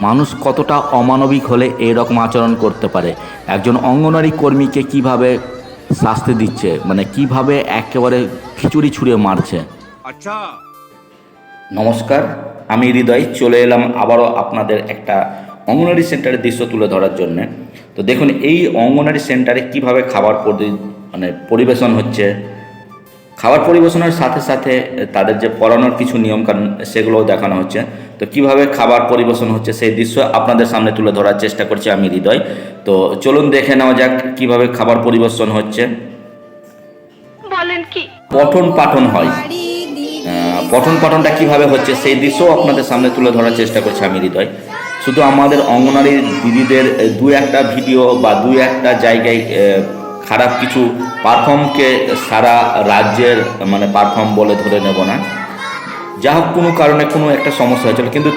মানুষ কতটা অমানবিক হলে এরকম আচরণ করতে পারে? একজন অঙ্গনারী কর্মীকে কীভাবে শাস্তি দিচ্ছে? মানে কীভাবে একেবারে খিচুড়ি ছুঁড়ে মারছে? আচ্ছা। নমস্কার আমি হৃদয় চলে এলাম আবারও আপনাদের একটা অঙ্গনারী সেন্টারের দৃশ্য তুলে ধরার জন্যে। তো দেখুন এই অঙ্গনারী সেন্টারে কীভাবে খাবার মানে পরিবেশন হচ্ছে? খাবার পরিবেশনের সাথে সাথে তাদের যে পড়ানোর কিছু নিয়মকানুন সেগুলোও দেখানো হচ্ছে। তো কীভাবে খাবার পরিবেশন হচ্ছে সেই দৃশ্য আপনাদের সামনে তুলে ধরার চেষ্টা করছি আমি হৃদয়। তো চলুন দেখে নেওয়া যাক কীভাবে খাবার পরিবেশন হচ্ছে। বলেন কি? পঠন পাঠন হয়। পঠন পাঠনটা কীভাবে হচ্ছে সেই দৃশ্যও আপনাদের সামনে তুলে ধরার চেষ্টা করছি আমি হৃদয়। শুধু আমাদের অঙ্গনারী দিদিদের দু একটা ভিডিও বা দু একটা জায়গায় খারাপ কিছু পারফর্মকে সারা রাজ্যের মানে পারফর্ম বলে ধরে নেব না। যা হোক কোনো কারণে কোনো একটা সমস্যা হয়েছিল। কিন্তু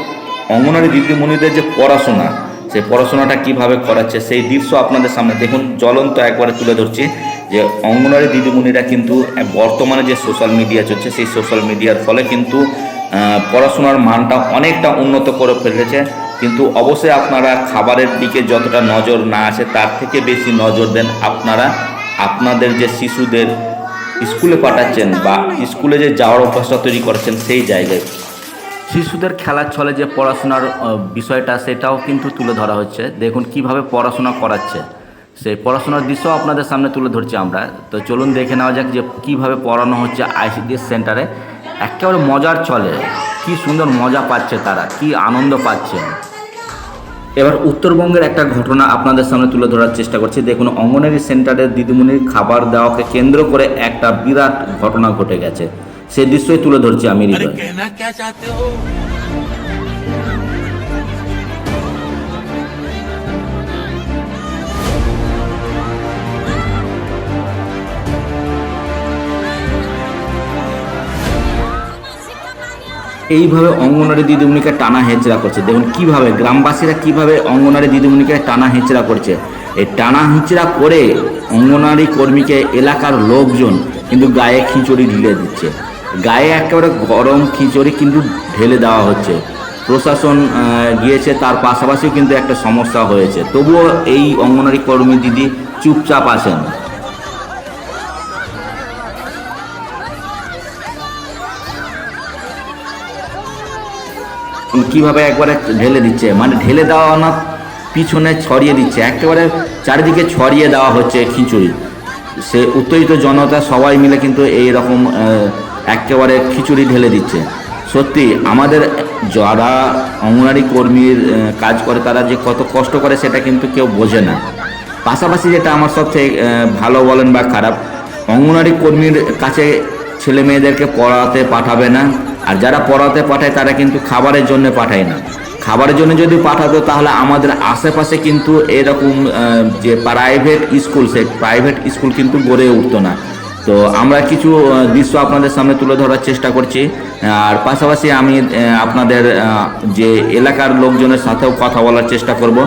অঙ্গনারী দিদিমণিদের যে পড়াশোনা সেই পড়াশোনাটা কীভাবে করাচ্ছে, সেই দৃশ্য আপনাদের সামনে দেখুন। জ্বলন্ত একবারে তুলে ধরছি যে অঙ্গনারী দিদিমণিরা কিন্তু বর্তমানে যে সোশ্যাল মিডিয়া চলছে, সেই সোশ্যাল মিডিয়ার ফলে কিন্তু পড়াশোনার মানটা অনেকটা উন্নত করে ফেলেছে। কিন্তু অবশ্যই আপনারা খাবারের দিকে যতটা নজর না আছে তার থেকে বেশি নজর দেন আপনারা। আপনাদের যে শিশুদের স্কুলে পাঠাচ্ছেন বা স্কুলে যে যাওয়ার অভ্যাসটা তৈরি করছেন সেই জায়গায়। শিশুদের খেলার ছলে যে পড়াশোনার বিষয়টা সেটাও কিন্তু তুলে ধরা হচ্ছে। দেখুন কীভাবে পড়াশোনা করাচ্ছে। সেই পড়াশোনার দৃশ্য আপনাদের সামনে তুলে ধরছি আমরা। তো চলুন দেখে নেওয়া যাক যে কীভাবে পড়ানো হচ্ছে আইসিডিএস সেন্টারে। একেবারে মজার চলে কি সুন্দর মজা পাচ্ছে তারা, কি আনন্দ পাচ্ছে এবার উত্তরবঙ্গের একটা ঘটনা আপনাদের সামনে তুলে ধরার চেষ্টা করছি। দেখুন অঙ্গনারী সেন্টারের দিদিমণির খাবার দেওয়াকে কেন্দ্র করে একটা বিরাট ঘটনা ঘটে গেছে। সে দৃশ্যই তুলে ধরছি আমি হৃদয়। এইভাবে অঙ্গনারী দিদিমণিকে টানা হেঁচড়া করছে। দেখুন কীভাবে গ্রামবাসীরা কীভাবে অঙ্গনারী দিদিমণিকে টানা হেঁচড়া করছে। এই টানা হেঁচড়া করে অঙ্গনারী কর্মীকে এলাকার লোকজন কিন্তু গায়ে খিচুড়ি ঢেলে দিচ্ছে। গায়ে একেবারে গরম খিচুড়ি কিন্তু ঢেলে দেওয়া হচ্ছে। প্রশাসন গিয়েছে, তার পাশাপাশিও কিন্তু একটা সমস্যা হয়েছে। তবুও এই অঙ্গনারী কর্মী দিদি চুপচাপ আছেন। কীভাবে একবারে ঢেলে দিচ্ছে? মানে ঢেলে দেওয়া না পিছনে ছড়িয়ে দিচ্ছে। একেবারে চারিদিকে ছড়িয়ে দেওয়া হচ্ছে খিচুড়ি। সে উত্তেজিত জনতা সবাই মিলে কিন্তু এই রকম একেবারে খিচুড়ি ঢেলে দিচ্ছে। সত্যি আমাদের যারা অঙ্গনারী কর্মীর কাজ করে তারা যে কত কষ্ট করে সেটা কিন্তু কেউ বোঝে না। পাশাপাশি যেটা আমার আহ, ভালো বলেন বা খারাপ অঙ্গনারী কর্মীর কাছে ছেলে মেয়েদেরকে পড়াতে পাঠাবে না। আর যারা পড়াতে পাঠায়, তারা কিন্তু খাবারের জন্য পাঠায় না। খাবারের জন্য যদি পাঠাতো, তাহলে আমাদের আশেপাশে কিন্তু এরকম যে প্রাইভেট স্কুল সে প্রাইভেট স্কুল কিন্তু গড়ে উঠতো না। তো আমরা কিছু দৃশ্য আপনাদের সামনে তুলে ধরার চেষ্টা করছি। আর পাশাপাশি আমি আপনাদের যে এলাকার লোকজনের সাথেও কথা বলার চেষ্টা করব।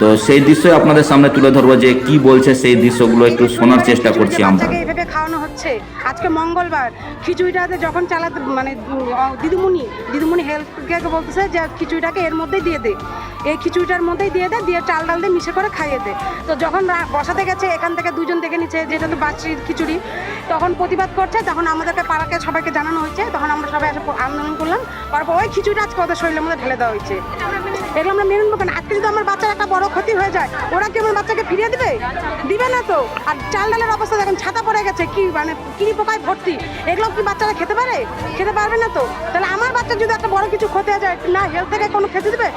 তো সেই দৃশ্যই আপনাদের সামনে তুলে ধরবো যে কি বলছে সেই দৃশ্যগুলো একটু শোনার চেষ্টা করছি আমরা। বাচ্চাকে খাওয়ানো হচ্ছে? আজকে মঙ্গলবার। খিচুড়িটাতে যখন চালাতে মানে দিদিমণি দিদিমণি হেল্প কেয়ারকে বলতেছে যে, খিচুড়িটাকে এর মধ্যেই দিয়ে দে। এই খিচুড়িটার মধ্যেই দিয়ে দে, দিয়ে চাল ডাল দিয়ে মিশে করে খাইয়ে দে। তো যখন বসাতে গেছে, এখান থেকে দুজন দেখে নিচ্ছে যেটা তো বাচ্চির খিচুড়ি। তখন প্রতিবাদ করছে তখন আমাদেরকে পাড়াকে সবাইকে জানানো হয়েছে, তখন আমরা সবাই এসে আন্দোলন করলাম। তারপর ওই খিচুড়িটা আজকে ওদের শরীরের মধ্যে ঢেলে দেওয়া হয়েছে। এগুলো আমরা মেনে নেব কেন? আজকে যদি আমার বাচ্চার একটা বড় ক্ষতি হয়ে যায়, ওরা কি আমার বাচ্চাকে ফিরিয়ে দিবে? দিবে না তো। আর চাল ডালের অবস্থা দেখেন, ছাতা পড়ে গেছে কি মানে কিনি পোকায় ভর্তি? এগুলো কি বাচ্চারা খেতে পারে? খেতে পারবে না তো? তাহলে আমার বাচ্চা যদি একটা বড় কিছু ক্ষতি হয়ে যায় না হেলথ থেকে কোনো খেতে দেবে?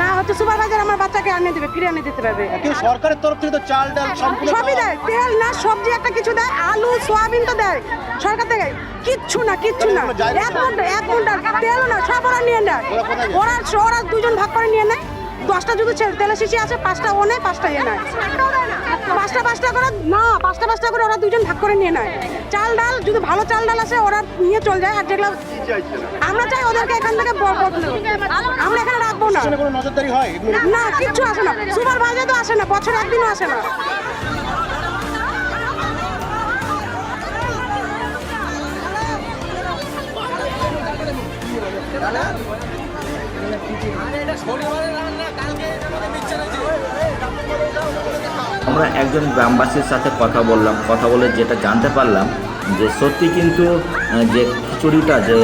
না হচ্ছে সুপারভাইজার আমার বাচ্চাকে আনিয়ে দেবে ফিরে আনিয়ে দিতে পারবে। সরকারের তরফ থেকে তো চাল ডাল সবই দেয় তেল না সবজি একটা কিছু দেয় আলু সোয়াবিন তো দেয় সরকার থেকে। কিচ্ছু না কিচ্ছু না। এক ঘণ্টা এক ঘণ্টা তেল না সব ওরা নিয়ে নেয়। ওরা ওরা দুজন ভাগ করে নিয়ে নেয়। দশটা যদি তেলের শিশি আছে পাঁচটা ও নেয় পাঁচটা এ নেয় পাঁচটা পাঁচটা করে না পাঁচটা পাঁচটা করে ওরা দুজন ভাগ করে নিয়ে নেয়। চাল ডাল যদি ভালো চাল ডাল আছে ওরা নিয়ে চলে যায় আর যেগুলো আমরা চাই ওদেরকে এখান থেকে বদলে আমরা এখানে রাখব না। নজরদারি হয়? না কিচ্ছু আসে না। সুপারভাইজার তো আসে না বছর একদিনও আসে না। দাদা আমরা একজন গ্রামবাসীর সাথে কথা বললাম কথা বলে যেটা জানতে পারলাম যে সত্যি কিন্তু যে খিচুড়িটা যে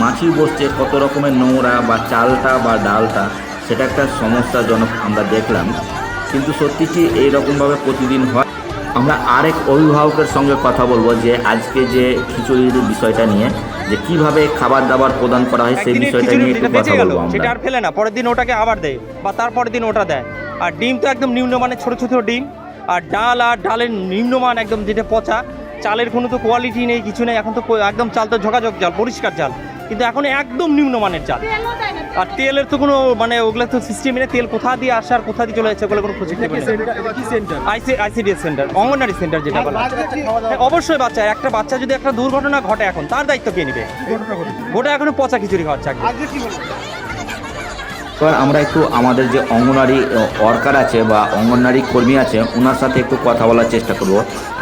মাছি বসছে কত রকমের নোংরা বা চালটা বা ডালটা সেটা একটা সমস্যাজনক আমরা দেখলাম। কিন্তু সত্যি কি এইরকমভাবে প্রতিদিন হয়? আমরা আরেক অভিভাবকের সঙ্গে কথা বলব যে আজকে যে খিচুড়ির বিষয়টা নিয়ে যে কীভাবে খাবার দাবার প্রদান করা হয় সেই বিষয়টা নিয়ে একটু কথা বলব সেটা আর ফেলে না পরের দিন ওটাকে আবার দেয় বা তারপরের দিন ওটা দেয়। আর ডিম তো একদম নিম্নমানের ছোট ছোট ডিম আর ডাল আর ডালের নিম্নমান একদম যেটা পচা। চালের কোনো তো কোয়ালিটি নেই কিছু নেই এখন তো একদম চাল তো ঝকাঝক চাল পরিষ্কার চাল। কিন্তু এখন একদম নিম্নমানের চাল। আর তেলের তো কোনো মানে ওগুলো তো সিস্টেম নেই তেল কোথা দিয়ে আসে আর কোথা দিয়ে চলে যাচ্ছে ওগুলো কোনো IC ICDS centre anganwadi centre যেটা বলা। হ্যাঁ, অবশ্যই বাচ্চা একটা বাচ্চা যদি একটা দুর্ঘটনা ঘটে এখন তার দায়িত্ব কে নিবে? গোটা এখনও পচা খিচুড়ি খাওয়াচ্ছে। এবার আমরা একটু আমাদের যে অঙ্গনারী ওয়ার্কার আছে বা অঙ্গনওয়াড়ি কর্মী আছে ওনার সাথে একটু কথা বলার চেষ্টা করব।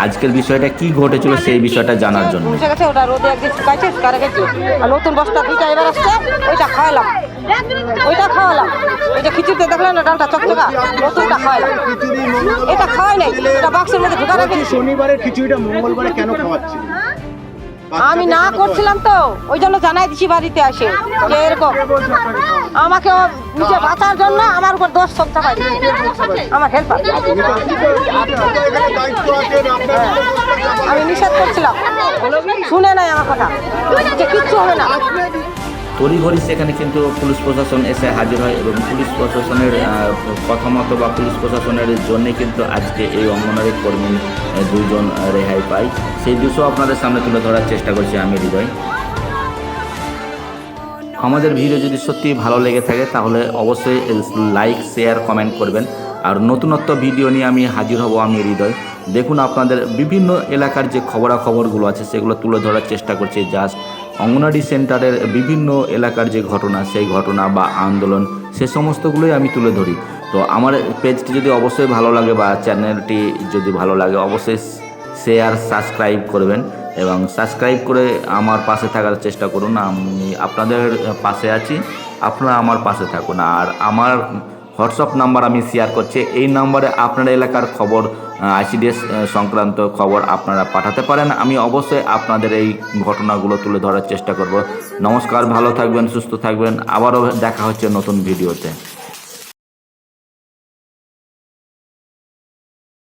আজকের বিষয়টা কি ঘটেছিল সেই বিষয়টা জানার জন্য। ওটা রোদে একদিন শুকাইছে শুকারে গেছে। আর নতুন বস্তা দুইটা এবার আসছে ওইটা খাওয়ালাম। ওইটা খাওয়ালাম। ওই যে খিচুড়িতে দেখলেন না ডালটা চকচকা? নতুনটা খাওয়ালাম। এটা খাওয়াই নাই এটা বাক্সের মধ্যে ঢুকা রেখেছি শনিবারের খিচুড়িটা মঙ্গলবারে কেন খাওয়াচ্ছি আমি না করছিলাম তো ওই জন্য জানাই দিছি বাড়িতে আসে যে এরকম? আমাকে নিজে বাঁচার জন্য আমার উপর দোষ সব চাপাই আমার হেল্পার আমি নিষেধ করছিলাম। শুনে নাই আমার কথা। যে কিচ্ছু হবে না। তড়িঘড়ি সেখানে কিন্তু পুলিশ প্রশাসন এসে হাজির হয় এবং পুলিশ প্রশাসনের কথা বা পুলিশ প্রশাসনের জন্যে কিন্তু আজকে এই অঙ্গনারী কর্মী আহ, দুইজন রেহাই পায় সেই দৃশ্য আপনাদের সামনে তুলে ধরার চেষ্টা করছি আমি হৃদয়। আমাদের ভিডিও যদি সত্যি ভালো লেগে থাকে তাহলে অবশ্যই লাইক শেয়ার কমেন্ট করবেন। আর নতুনত্ব ভিডিও নিয়ে আমি হাজির হব আমি হৃদয়। দেখুন আপনাদের বিভিন্ন এলাকার যে খবরাখবরগুলো আছে সেগুলো তুলে ধরার চেষ্টা করছি। জাস্ট অঙ্গনারী সেন্টারের বিভিন্ন এলাকার যে ঘটনা, সেই ঘটনা বা আন্দোলন, সে সমস্তগুলোই আমি তুলে ধরি। তো আমার পেজটি যদি অবশ্যই ভালো লাগে বা চ্যানেলটি যদি ভালো লাগে, অবশ্যই শেয়ার, সাবস্ক্রাইব করবেন এবং সাবস্ক্রাইব করে আমার পাশে থাকার চেষ্টা করুন। আমি আপনাদের পাশে আছি, আপনারা আমার পাশে থাকুন। আর আমার হোয়াটসঅ্যাপ নাম্বার আমি শেয়ার করছি। এই নাম্বারে আপনার এলাকার খবর আইসিডিএস সংক্রান্ত খবর আপনারা পাঠাতে পারেন। আমি অবশ্যই আপনাদের এই ঘটনাগুলো তুলে ধরার চেষ্টা করব। নমস্কার, ভালো থাকবেন, সুস্থ থাকবেন। আবারও দেখা হচ্ছে নতুন ভিডিওতে।